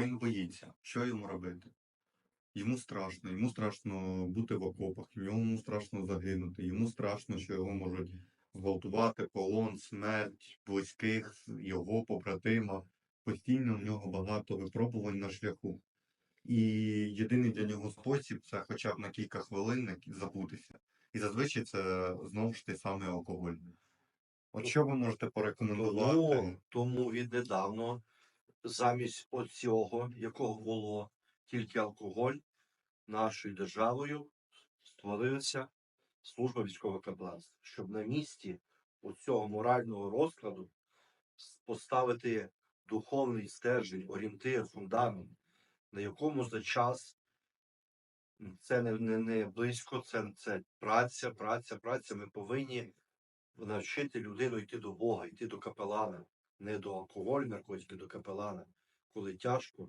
він боїться. Що йому робити? Йому страшно, йому страшно бути в окопах, йому страшно загинути, йому страшно, що його можуть зґвалтувати, полон, смерть, близьких, його побратима. Постійно в нього багато випробувань на шляху. І єдиний для нього спосіб це хоча б на кілька хвилин забутися. І зазвичай це знову ж той самий алкоголь. От що ви можете порекомендувати? Тому, тому віднедавно замість оцього, якого було тільки алкоголь, нашою державою створилася служба військового капеланства, щоб на місці оцього морального розкладу поставити духовний стержень, орієнтир, фундамент, на якому за час це не, не, не близько, це, це праця, праця, праця. Ми повинні навчити людину йти до Бога, йти до капелана, не до алкоголю, наркотиків, до капелана, коли тяжко,